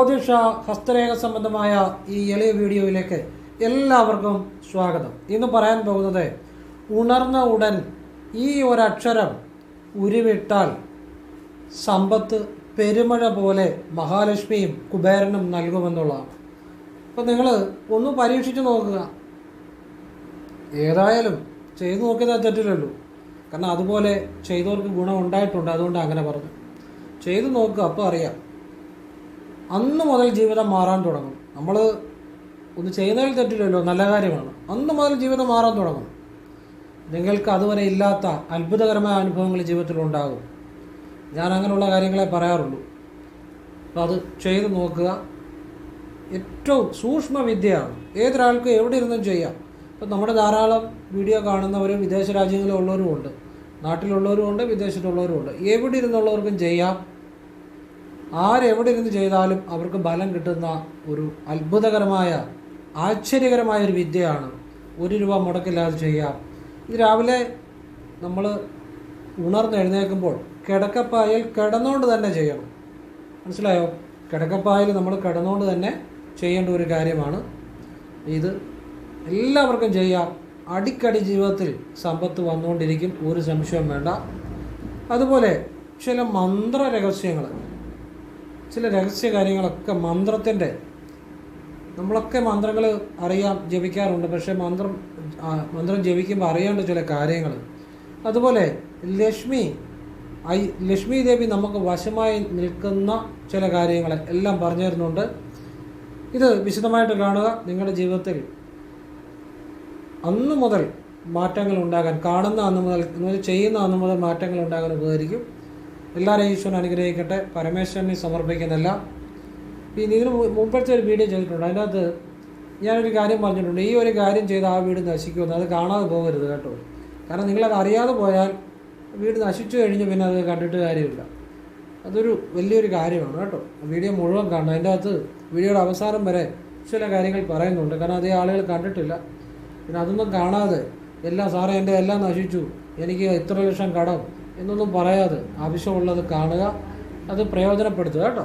ജ്യോതിഷ ഹസ്തരേഖ സംബന്ധമായ ഈ എളിയ വീഡിയോയിലേക്ക് എല്ലാവർക്കും സ്വാഗതം. ഇന്ന് പറയാൻ പോകുന്നത് ഉണർന്ന ഉടൻ ഈ ഒരക്ഷരം ഉരുവിട്ടാൽ സമ്പത്ത് പെരുമഴ പോലെ മഹാലക്ഷ്മിയും കുബേരനും നൽകുമെന്നുള്ളതാണ്. അപ്പം നിങ്ങൾ ഒന്ന് പരീക്ഷിച്ച് നോക്കുക. ഏതായാലും ചെയ്തു നോക്കിയതാ തെറ്റില്ലല്ലോ. കാരണം അതുപോലെ ചെയ്തവർക്ക് ഗുണം ഉണ്ടായിട്ടുണ്ട് അതുകൊണ്ട് അങ്ങനെ പറഞ്ഞു. ചെയ്തു നോക്കുക അപ്പോൾ അറിയാം. അന്ന് മുതൽ ജീവിതം മാറാൻ തുടങ്ങും. നമ്മൾ ഒന്ന് ചെയ്യുന്നതിൽ തെറ്റില്ലല്ലോ നല്ല കാര്യമാണ്. അന്ന് മുതൽ ജീവിതം മാറാൻ തുടങ്ങും. നിങ്ങൾക്ക് അതുവരെ ഇല്ലാത്ത അത്ഭുതകരമായ അനുഭവങ്ങൾ ജീവിതത്തിൽ ഉണ്ടാകും. ഞാൻ അങ്ങനെയുള്ള കാര്യങ്ങളെ പറയാറുള്ളൂ. അപ്പോൾ അത് ചെയ്ത് നോക്കുക. ഏറ്റവും സൂക്ഷ്മ വിദ്യയാണ് ഏതൊരാൾക്കും എവിടെ ഇരുന്നും ചെയ്യാം. ഇപ്പം നമ്മുടെ ധാരാളം വീഡിയോ കാണുന്നവരും വിദേശ രാജ്യങ്ങളിലുള്ളവരും ഉണ്ട്. നാട്ടിലുള്ളവരും ഉണ്ട് വിദേശത്തുള്ളവരും ഉണ്ട്. എവിടെ ഇരുന്നുള്ളവർക്കും ചെയ്യാം. ആരെവിടെ ഇരുന്ന് ചെയ്താലും അവർക്ക് ബലം കിട്ടുന്ന ഒരു അത്ഭുതകരമായ ആശ്ചര്യകരമായ ഒരു വിദ്യയാണ് ഒരു രൂപ മുടക്കില്ലാതെ ചെയ്യാം ഇത് രാവിലെ നമ്മൾ ഉണർന്ന് എഴുന്നേൽക്കുമ്പോൾ കിടക്കപ്പായൽ കിടന്നുകൊണ്ട് തന്നെ ചെയ്യണം. മനസ്സിലായോ? കിടക്കപ്പായൽ നമ്മൾ കിടന്നുകൊണ്ട് തന്നെ ചെയ്യേണ്ട ഒരു കാര്യമാണ് ഇത്. എല്ലാവർക്കും ചെയ്യാം. അടിക്കടി ജീവിതത്തിൽ സമ്പത്ത് വന്നുകൊണ്ടിരിക്കും ഒരു സംശയവും വേണ്ട. അതുപോലെ ചില മന്ത്ര രഹസ്യങ്ങൾ ചില രഹസ്യ കാര്യങ്ങളൊക്കെ മന്ത്രത്തിന്റെ നമ്മളൊക്കെ മന്ത്രങ്ങൾ അറിയാം ജപിക്കാറുണ്ട്. പക്ഷേ മന്ത്രം മന്ത്രം ജപിക്കുമ്പോൾ അറിയേണ്ട ചില കാര്യങ്ങൾ. അതുപോലെ ലക്ഷ്മി ഐ ലക്ഷ്മി ദേവി നമുക്ക് വശമായി നിൽക്കുന്ന ചില കാര്യങ്ങൾ എല്ലാം പറഞ്ഞു തരുന്നുണ്ട്. ഇത് വിശദമായിട്ട് കാണുക. നിങ്ങളുടെ ജീവിതത്തിൽ അന്നു മുതൽ മാറ്റങ്ങൾ ഉണ്ടാകാൻ കാണുന്ന അന്ന് മുതൽ ചെയ്യുന്ന അന്ന് മുതൽ മാറ്റങ്ങൾ ഉണ്ടാകാൻ ഉപകരിക്കും. എല്ലാവരെയും ഈശ്വരൻ അനുഗ്രഹിക്കട്ടെ. പരമേശ്വരനെ സമർപ്പിക്കുന്നില്ല പിന്നെ ഇതിന് മുമ്പഴത്തെ ഒരു വീഡിയോ ചെയ്തിട്ടുണ്ട്. അതിനകത്ത് ഞാനൊരു കാര്യം പറഞ്ഞിട്ടുണ്ട്. ഈ ഒരു കാര്യം ചെയ്ത് ആ വീട് നശിക്കുമെന്ന്. അത് കാണാതെ പോകരുത് കേട്ടോ. കാരണം നിങ്ങളത് അറിയാതെ പോയാൽ വീട് നശിച്ചു കഴിഞ്ഞ് പിന്നെ അത് കണ്ടിട്ട് കാര്യമില്ല. അതൊരു വലിയൊരു കാര്യമാണ് കേട്ടോ. വീഡിയോ മുഴുവൻ കാണണം. അതിന്റെ അകത്ത് വീഡിയോയുടെ അവസാനം വരെ ചില കാര്യങ്ങൾ പറയുന്നുണ്ട്. കാരണം അതേ ആളുകൾ കണ്ടിട്ടില്ല. പിന്നെ അതൊന്നും കാണാതെ എല്ലാം സാറേ എന്റെ എല്ലാം നശിച്ചു. എനിക്ക് ഇത്ര ലക്ഷം കടം. എന്നൊന്നും പറയാതെ ആവശ്യമുള്ളത് കാണുക അത് പ്രയോജനപ്പെടുത്തുക കേട്ടോ.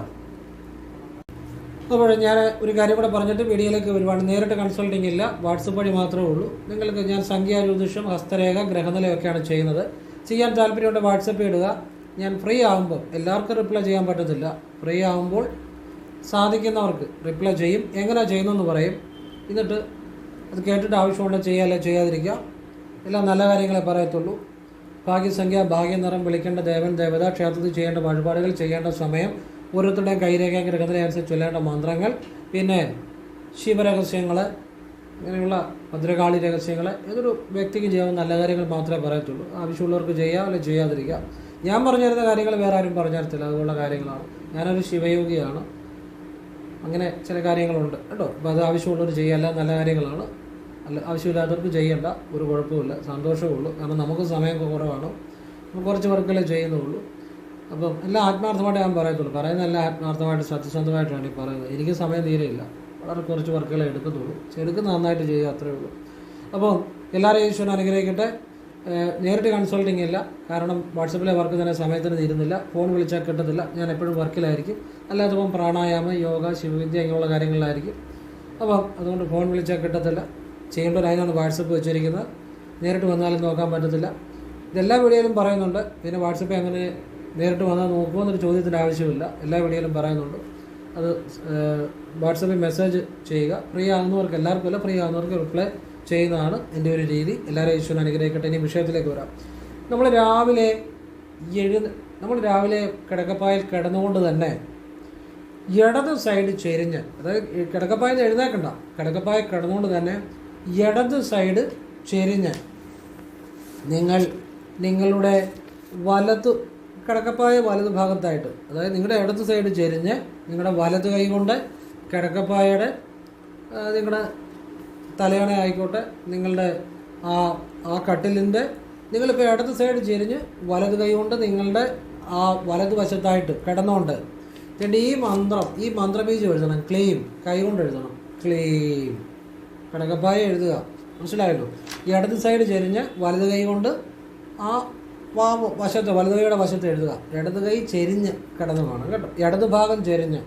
അപ്പോൾ ഞാൻ ഒരു കാര്യം കൂടെ പറഞ്ഞിട്ട് വീഡിയോയിലേക്ക് വരുവാണ്. നേരിട്ട് കൺസൾട്ടിംഗ് ഇല്ല വാട്സപ്പ് വഴി മാത്രമേ ഉള്ളൂ. നിങ്ങൾക്ക് ഞാൻ സംഖ്യാ ജ്യോതിഷം ഹസ്തരേഖ ഗ്രഹനിലയൊക്കെയാണ് ചെയ്യുന്നത്. ചെയ്യാൻ താല്പര്യമുണ്ട് വാട്സപ്പ് ഇടുക. ഞാൻ ഫ്രീ ആകുമ്പോൾ എല്ലാവർക്കും റിപ്ലൈ ചെയ്യാൻ പറ്റത്തില്ല. ഫ്രീ ആകുമ്പോൾ സാധിക്കുന്നവർക്ക് റിപ്ലൈ ചെയ്യും. എങ്ങനെയാണ് ചെയ്യുന്നതെന്ന് പറയും. എന്നിട്ട് അത് കേട്ടിട്ട് ആവശ്യമുണ്ടെങ്കിൽ ചെയ്യാല്ലേ ചെയ്യാതിരിക്കുക. എല്ലാം നല്ല കാര്യങ്ങളെ പറയത്തുള്ളൂ. ഭാഗ്യസംഖ്യ ഭാഗ്യനിറം വിളിക്കേണ്ട ദേവൻ ദേവത ക്ഷേത്രത്തിൽ ചെയ്യേണ്ട വഴിപാടുകൾ ചെയ്യേണ്ട സമയം ഓരോരുത്തരുടെയും കൈരേഖ ഗ്രഹത്തിനെ അനുസരിച്ച് ചൊല്ലേണ്ട മന്ത്രങ്ങൾ പിന്നെ ശിവരഹസ്യങ്ങൾ ഇങ്ങനെയുള്ള ഭദ്രകാളി രഹസ്യങ്ങൾ ഏതൊരു വ്യക്തിക്ക് ചെയ്യാവുന്ന നല്ല കാര്യങ്ങൾ മാത്രമേ പറയത്തുള്ളൂ. ആവശ്യമുള്ളവർക്ക് ചെയ്യാം അല്ലെങ്കിൽ ചെയ്യാതിരിക്കാം. ഞാൻ പറഞ്ഞു തരുന്ന കാര്യങ്ങൾ വേറെ ആരും പറഞ്ഞു തരത്തില്ല അതുപോലുള്ള കാര്യങ്ങളാണ്. ഞാനൊരു ശിവയോഗിയാണ്. അങ്ങനെ ചില കാര്യങ്ങളുണ്ട് കേട്ടോ. അപ്പോൾ അത് ആവശ്യമുള്ളവർ ചെയ്യല്ല നല്ല കാര്യങ്ങളാണ്. അല്ല ആവശ്യമില്ലാത്തവർക്ക് ചെയ്യേണ്ട. ഒരു കുഴപ്പമില്ല സന്തോഷമേ ഉള്ളൂ കാരണം നമുക്ക് സമയം കുറവാണ്. കുറച്ച് വർക്കല്ലേ ചെയ്യുന്നുള്ളൂ. അപ്പം എല്ലാം ആത്മാർത്ഥമായിട്ട് ഞാൻ പറയത്തുള്ളൂ. പറയുന്ന എല്ലാം ആത്മാർത്ഥമായിട്ട് സത്യസന്ധമായിട്ടാണ് ഈ പറയുന്നത്. എനിക്ക് സമയം തീരെയില്ല. വളരെ കുറച്ച് വർക്കുകളെ എടുക്കത്തുള്ളൂ. പക്ഷെ എടുക്കുന്ന നന്നായിട്ട് ചെയ്യുക അത്രേ ഉള്ളൂ. അപ്പോൾ എല്ലാവരെയും ഈശ്വരൻ അനുഗ്രഹിക്കട്ടെ. നേരിട്ട് കൺസൾട്ടിങ് ഇല്ല. കാരണം വാട്സപ്പിലെ വർക്ക് തന്നെ സമയത്തിന് തീരുന്നില്ല. ഫോൺ വിളിച്ചാൽ കിട്ടത്തില്ല. ഞാൻ എപ്പോഴും വർക്കിലായിരിക്കും. അല്ലാത്തപ്പം പ്രാണായാമം യോഗ ശിവവിദ്യ ഇങ്ങനെയുള്ള കാര്യങ്ങളിലായിരിക്കും. അപ്പം അതുകൊണ്ട് ഫോൺ വിളിച്ചാൽ കിട്ടത്തില്ല. ചെയ്യേണ്ടവർ അതിനാണ് വാട്സപ്പ് വെച്ചിരിക്കുന്നത് നേരിട്ട് വന്നാലും നോക്കാൻ പറ്റത്തില്ല. ഇതെല്ലാ വീഡിയോയിലും പറയുന്നുണ്ട്. പിന്നെ വാട്സപ്പ് അങ്ങനെ നേരിട്ട് വന്നാൽ നോക്കുമോ എന്നൊരു ചോദ്യത്തിന്റെ ആവശ്യമില്ല. എല്ലാ വീഡിയോയിലും പറയുന്നുണ്ട്. അത് വാട്സപ്പിൽ മെസ്സേജ് ചെയ്യുക. ഫ്രീ ആകുന്നവർക്ക് എല്ലാവർക്കും അല്ല ഫ്രീ ആകുന്നവർക്ക് റിപ്ലൈ ചെയ്യുന്നതാണ് എന്റെ ഒരു രീതി. എല്ലാവരെയും ഈശ്വരൻ അനുഗ്രഹിക്കട്ടെ. ഇനി വിഷയത്തിലേക്ക് വരാം. നമ്മൾ രാവിലെ എഴു നമ്മൾ രാവിലെ കിടക്കപ്പായിൽ കിടന്നുകൊണ്ട് തന്നെ ഇടത് സൈഡ് ചെരിഞ്ഞ് അതായത് കിടക്കപ്പായിൽ എഴുന്നേക്കണ്ട കിടക്കപ്പായ കിടന്നുകൊണ്ട് തന്നെ ഇടത് സൈഡ് ചെരിഞ്ഞ്. നിങ്ങൾ നിങ്ങളുടെ വലതു കിടക്കപ്പായ വലതു ഭാഗത്തായിട്ട് അതായത് നിങ്ങളുടെ ഇടത് സൈഡ് ചെരിഞ്ഞ് നിങ്ങളുടെ വലത് കൈ കൊണ്ട് കിടക്കപ്പായയുടെ നിങ്ങളുടെ തലയണ ആയിക്കോട്ടെ നിങ്ങളുടെ ആ ആ കട്ടിലിന്റെ നിങ്ങളിപ്പോൾ ഇടത് സൈഡ് ചെരിഞ്ഞ് വലത് കൈ കൊണ്ട് നിങ്ങളുടെ ആ വലത് വശത്തായിട്ട് കിടന്നുകൊണ്ട് എന്നിട്ട് ഈ മന്ത്രം ഈ മന്ത്രബീജം എഴുതണം. ക്ലെയിം കൈ കൊണ്ട് എഴുതണം. ക്ലെയിം. കിടക്കപ്പായ എഴുതുക. മനസ്സിലായല്ലോ? ഈ ഇടത് സൈഡ് ചെരിഞ്ഞ് വലത് കൈ കൊണ്ട് ആ വാ വശത്ത് വലത് കൈയുടെ വശത്ത് എഴുതുക. ഇടത് കൈ ചെരിഞ്ഞ് കിടന്നു പോകണം കേട്ടോ. ഇടത് ഭാഗം ചെരിഞ്ഞ്.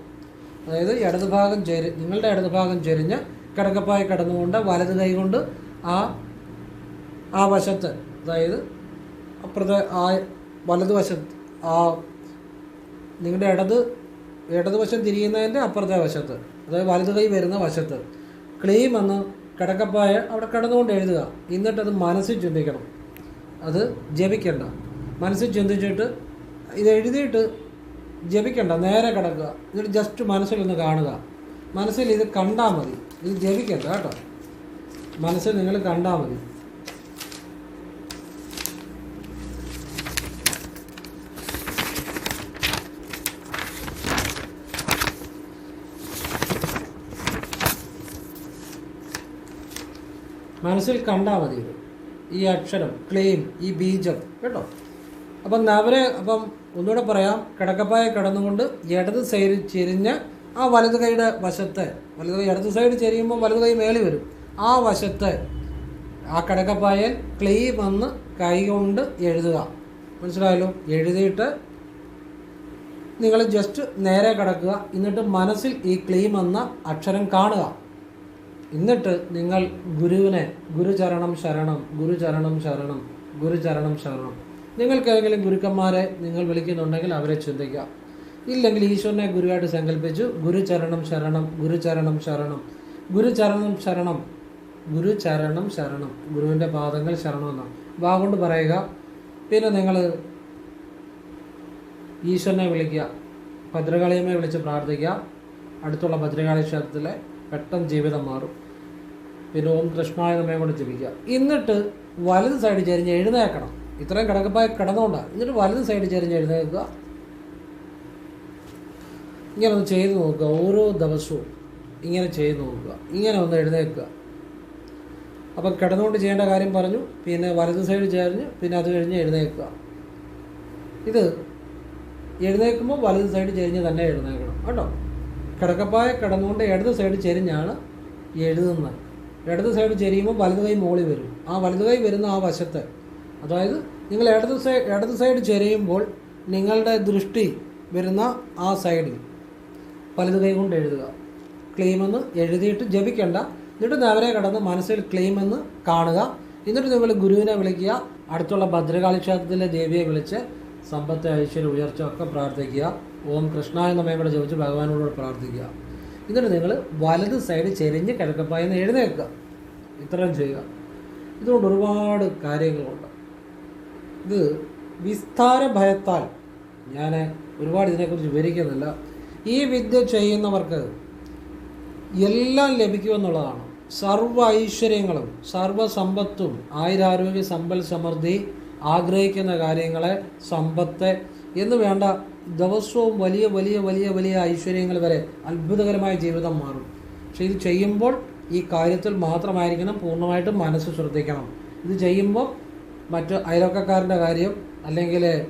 അതായത് ഇടത് ഭാഗം ചെരി നിങ്ങളുടെ ഇടത് ഭാഗം ചെരിഞ്ഞ് കിടക്കപ്പായ കിടന്നുകൊണ്ട് വലത് കൈ കൊണ്ട് ആ ആ വശത്ത് അതായത് അപ്പുറത്തെ ആ വലത് വശത്ത് ആ നിങ്ങളുടെ ഇടത് ഇടതുവശം തിരിയുന്നതിന്റെ അപ്പുറത്തെ വശത്ത് അതായത് വലത് കൈ വരുന്ന വശത്ത്. ക്ലെയിം എന്ന് കിടക്കപ്പായ അവിടെ കിടന്നുകൊണ്ട് എഴുതുക. എന്നിട്ടത് മനസ്സിൽ ചിന്തിക്കണം. അത് ജപിക്കണ്ട. മനസ്സിൽ ചിന്തിച്ചിട്ട് ഇത് എഴുതിയിട്ട് ജപിക്കണ്ട. നേരെ കിടക്കുക. എന്നിട്ട് ജസ്റ്റ് മനസ്സിൽ ഒന്ന് കാണുക. മനസ്സിൽ ഇത് കണ്ടാൽ മതി. ഇത് ജപിക്കണ്ട കേട്ടോ. മനസ്സിൽ നിങ്ങൾ കണ്ടാൽ മതി. മനസ്സിൽ കണ്ടാൽ മതി ഇത്. ഈ അക്ഷരം ക്ലെയിം ഈ ബീജം കേട്ടോ? അപ്പം നവരെ അപ്പം ഒന്നുകൂടെ പറയാം. കിടക്കപ്പായ കിടന്നുകൊണ്ട് ഇടത് സൈഡ് ചെരിഞ്ഞ് ആ വലത് കൈയുടെ വശത്ത് വലത് കൈ ഇടത് സൈഡ് ചെരിയുമ്പോൾ വലത് കൈ മേളിൽ വരും. ആ വശത്ത് ആ കിടക്കപ്പായൽ ക്ലെയിം എന്ന് കൈ കൊണ്ട് എഴുതുക. മനസ്സിലായല്ലോ? എഴുതിയിട്ട് നിങ്ങൾ ജസ്റ്റ് നേരെ കിടക്കുക. എന്നിട്ട് മനസ്സിൽ ഈ ക്ലെയിം എന്ന അക്ഷരം കാണുക. എന്നിട്ട് നിങ്ങൾ ഗുരുവിനെ ഗുരുചരണം ശരണം ഗുരുചരണം ശരണം ഗുരുചരണം ശരണം. നിങ്ങൾക്ക് ഏതെങ്കിലും ഗുരുക്കന്മാരെ നിങ്ങൾ വിളിക്കുന്നുണ്ടെങ്കിൽ അവരെ ചിന്തിക്കുക. ഇല്ലെങ്കിൽ ഈശ്വരനെ ഗുരുവായിട്ട് സങ്കല്പിച്ചു ഗുരുചരണം ശരണം ഗുരുചരണം ശരണം ഗുരുചരണം ശരണം ഗുരുചരണം ശരണം ഗുരുവിന്റെ പാദങ്ങൾ ശരണം എന്നാണ്. വാഗൊണ്ട് പറയുക. പിന്നെ നിങ്ങൾ ഈശ്വരനെ വിളിക്കുക. ഭദ്രകാളിയമ്മയെ വിളിച്ച് പ്രാർത്ഥിക്കുക. അടുത്തുള്ള ഭദ്രകാളി ക്ഷേത്രത്തിലെ പെട്ടെന്ന് ജീവിതം മാറും. പിന്നെ ഓം കൃഷ്ണായ നമ്മയെ കൊണ്ട് ജപിക്കുക. എന്നിട്ട് വലത് സൈഡ് ചെരിഞ്ഞ് എഴുന്നേക്കണം ഇത്രയും കിടക്കപ്പായി കിടന്നുകൊണ്ടാണ് എന്നിട്ട് വലത് സൈഡ് ചെരിഞ്ഞ് എഴുന്നേൽക്കുക. ഇങ്ങനെ ഒന്ന് ചെയ്ത് നോക്കുക. ഓരോ ദിവസവും ഇങ്ങനെ ചെയ്തു നോക്കുക. ഇങ്ങനെ ഒന്ന് എഴുന്നേൽക്കുക. അപ്പം കിടന്നുകൊണ്ട് ചെയ്യേണ്ട കാര്യം പറഞ്ഞു. പിന്നെ വലത് സൈഡ് ചേർന്ന് പിന്നെ അത് കഴിഞ്ഞ് എഴുന്നേൽക്കുക. ഇത് എഴുന്നേൽക്കുമ്പോൾ വലത് സൈഡ് ചെരിഞ്ഞ് തന്നെ എഴുന്നേൽക്കണം. കേട്ടോ? കിടക്കപ്പായ കിടന്നുകൊണ്ട് ഇടത് സൈഡ് ചെരിഞ്ഞാണ് എഴുതുന്നത്. ഇടത് സൈഡ് ചെരിയുമ്പോൾ വലത് കൈ മോളി വരും. ആ വലത് കൈ വരുന്ന ആ വശത്ത്. അതായത് നിങ്ങൾ ഇടത് സൈഡ് ഇടത് സൈഡ് ചെരിയുമ്പോൾ നിങ്ങളുടെ ദൃഷ്ടി വരുന്ന ആ സൈഡിൽ വലത് കൈ കൊണ്ട് എഴുതുക. ക്ലെയിമെന്ന് എഴുതിയിട്ട് ജപിക്കേണ്ട. എന്നിട്ട് നേരെ കിടന്ന് മനസ്സിൽ ക്ലെയിമെന്ന് കാണുക. എന്നിട്ട് നിങ്ങൾ ഗുരുവിനെ വിളിക്കുക. അടുത്തുള്ള ഭദ്രകാളി ക്ഷേത്രത്തിലെ ദേവിയെ വിളിച്ച് സമ്പത്ത് ഐശ്വര്യ ഉയർച്ച ഒക്കെ പ്രാർത്ഥിക്കുക. ഓം കൃഷ്ണായ എന്ന കൂടെ ചോദിച്ച് ഭഗവാനോട് പ്രാർത്ഥിക്കുക. എന്നിട്ട് നിങ്ങൾ വലത് സൈഡ് ചെരിഞ്ഞ് കിഴക്കപ്പായെന്ന് എഴുന്നേൽക്കുക. ഇത്രയും ചെയ്യുക. ഇതുകൊണ്ട് ഒരുപാട് കാര്യങ്ങളുണ്ട്. ഇത് വിസ്താര ഭയത്താൽ ഞാൻ ഒരുപാട് ഇതിനെക്കുറിച്ച് വിവരിക്കുന്നില്ല. ഈ വിദ്യ ചെയ്യുന്നവർക്ക് എല്ലാം ലഭിക്കുമെന്നുള്ളതാണ്. സർവ ഐശ്വര്യങ്ങളും സർവ സമ്പത്തും ആയുരാരോഗ്യ സമ്പൽ സമൃദ്ധി ആഗ്രഹിക്കുന്ന കാര്യങ്ങളെ സമ്പത്ത് എന്ന് വേണ്ട ദിവസവും വലിയ വലിയ വലിയ വലിയ ഐശ്വര്യങ്ങൾ വരെ അത്ഭുതകരമായ ജീവിതം മാറും. പക്ഷെ ഇത് ചെയ്യുമ്പോൾ ഈ കാര്യത്തിൽ മാത്രമായിരിക്കണം പൂർണമായിട്ടും മനസ്സ് ശ്രദ്ധിക്കണം. ഇത് ചെയ്യുമ്പോൾ മറ്റ് അയൽവക്കക്കാരന്റെ കാര്യം അല്ലെങ്കിൽ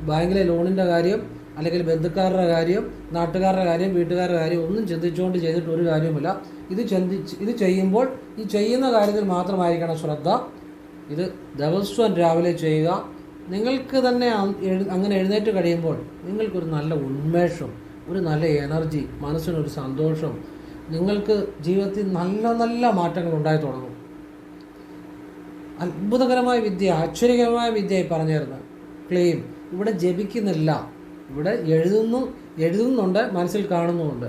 ബാങ്കിലെ ലോണിന്റെ കാര്യം അല്ലെങ്കിൽ ബന്ധുക്കാരുടെ കാര്യം നാട്ടുകാരുടെ കാര്യം വീട്ടുകാരുടെ കാര്യം ഒന്നും ചിന്തിച്ചുകൊണ്ട് ചെയ്തിട്ട് ഒരു കാര്യവുമില്ല. ഇത് ചിന്തിച്ച് ഇത് ചെയ്യുമ്പോൾ ഈ ചെയ്യുന്ന കാര്യത്തിൽ മാത്രമായിരിക്കണം ശ്രദ്ധ. ഇത് ദിവസവും രാവിലെ ചെയ്യുക നിങ്ങൾക്ക് തന്നെ അങ്ങനെ എഴുന്നേറ്റ് കഴിയുമ്പോൾ നിങ്ങൾക്കൊരു നല്ല ഉന്മേഷം ഒരു നല്ല എനർജി മനസ്സിനൊരു സന്തോഷം. നിങ്ങൾക്ക് ജീവിതത്തിൽ നല്ല നല്ല മാറ്റങ്ങൾ ഉണ്ടായി തുടങ്ങും. അത്ഭുതകരമായ വിദ്യ ആശ്ചര്യകരമായ വിദ്യയായി പറഞ്ഞിരുന്നത് ക്ലെയിം ഇവിടെ ജപിക്കുന്നില്ല. ഇവിടെ എഴുതുന്നു എഴുതുന്നുണ്ട് മനസ്സിൽ കാണുന്നുമുണ്ട്.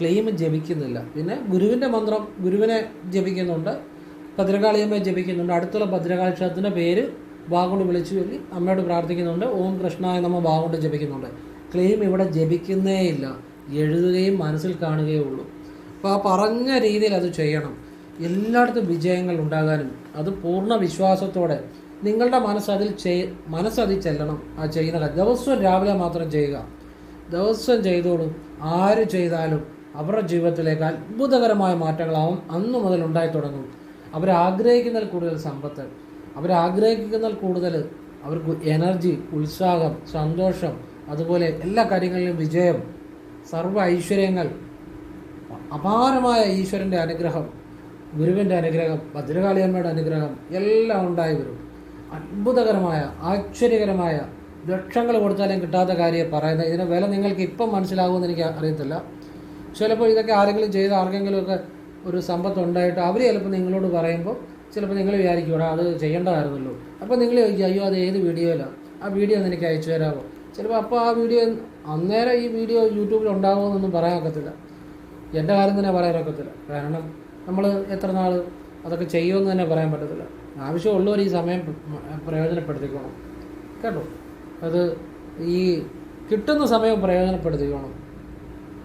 ക്ലെയിം ജപിക്കുന്നില്ല. പിന്നെ ഗുരുവിന്റെ മന്ത്രം ഗുരുവിനെ ജപിക്കുന്നുണ്ട് ഭദ്രകാളിയമ്മയെ ജപിക്കുന്നുണ്ട്. അടുത്തുള്ള ഭദ്രകാളി ക്ഷേത്രത്തിന്റെ പേര് വാഗുകൊണ്ട് വിളിച്ചു ചൊല്ലി അമ്മയോട് പ്രാർത്ഥിക്കുന്നുണ്ട്. ഓം കൃഷ്ണായ നമ്മ വാഗുണ്ട് ജപിക്കുന്നുണ്ട്. ക്ലെയിം ഇവിടെ ജപിക്കുന്നേ ഇല്ല. എഴുതുകയും മനസ്സിൽ കാണുകയേ ഉള്ളൂ. അപ്പോൾ ആ പറഞ്ഞ രീതിയിൽ അത് ചെയ്യണം. എല്ലായിടത്തും വിജയങ്ങൾ ഉണ്ടാകാനും അത് പൂർണ വിശ്വാസത്തോടെ നിങ്ങളുടെ മനസ്സതിൽ ചെയ് മനസ്സതിൽ ചെല്ലണം. ആ ചെയ്യുന്ന ദിവസവും രാവിലെ മാത്രം ചെയ്യുക. ദിവസം ചെയ്തോളും. ആര് ചെയ്താലും അവരുടെ ജീവിതത്തിലേക്ക് അത്ഭുതകരമായ മാറ്റങ്ങളാവും. അന്നു മുതൽ ഉണ്ടായി തുടങ്ങും. അവരാഗ്രഹിക്കുന്നതിൽ കൂടുതൽ സമ്പത്ത്. അവരാഗ്രഹിക്കുന്നതിൽ കൂടുതൽ അവർക്ക് എനർജി ഉത്സാഹം സന്തോഷം അതുപോലെ എല്ലാ കാര്യങ്ങളിലും വിജയം സർവ ഐശ്വര്യങ്ങൾ അപാരമായ ഈശ്വരന്റെ അനുഗ്രഹം ഗുരുവിന്റെ അനുഗ്രഹം ഭദ്രകാളിയമ്മയുടെ അനുഗ്രഹം എല്ലാം ഉണ്ടായി വരും. അത്ഭുതകരമായ ആശ്ചര്യകരമായ ലക്ഷങ്ങൾ കൊടുത്താലും കിട്ടാത്ത കാര്യം പറയുന്നത്. ഇതിന്റെ വില നിങ്ങൾക്ക് ഇപ്പം മനസ്സിലാകുമെന്ന് എനിക്ക് അറിയത്തില്ല. ചിലപ്പോൾ ഇതൊക്കെ ആരെങ്കിലും ചെയ്ത് ആർക്കെങ്കിലുമൊക്കെ ഒരു സമ്പത്ത് ഉണ്ടായിട്ട് അവർ ചിലപ്പോൾ നിങ്ങളോട് പറയുമ്പോൾ ചിലപ്പോൾ നിങ്ങൾ വിചാരിക്കും അത് ചെയ്യേണ്ടതായിരുന്നല്ലോ. അപ്പോൾ നിങ്ങൾ ചോദിക്കും അയ്യോ അത് ഏത് വീഡിയോയിലാണ് ആ വീഡിയോ ഒന്ന് എനിക്ക് അയച്ചു തരാമോ? ചിലപ്പോൾ അപ്പോൾ ആ വീഡിയോ അന്നേരം ഈ വീഡിയോ യൂട്യൂബിൽ ഉണ്ടാകുമെന്നൊന്നും പറയാൻ ഒക്കത്തില്ല. എന്റെ കാര്യം തന്നെ പറയാനൊക്കത്തില്ല കാരണം നമ്മൾ എത്ര നാൾ അതൊക്കെ ചെയ്യുമെന്ന് തന്നെ പറയാൻ പറ്റത്തില്ല. ആവശ്യമുള്ളവർ ഈ സമയം പ്ര- പ്രയോജനപ്പെടുത്തിക്കോണം. കേട്ടോ? അത് ഈ കിട്ടുന്ന സമയം പ്രയോജനപ്പെടുത്തിക്കോണം.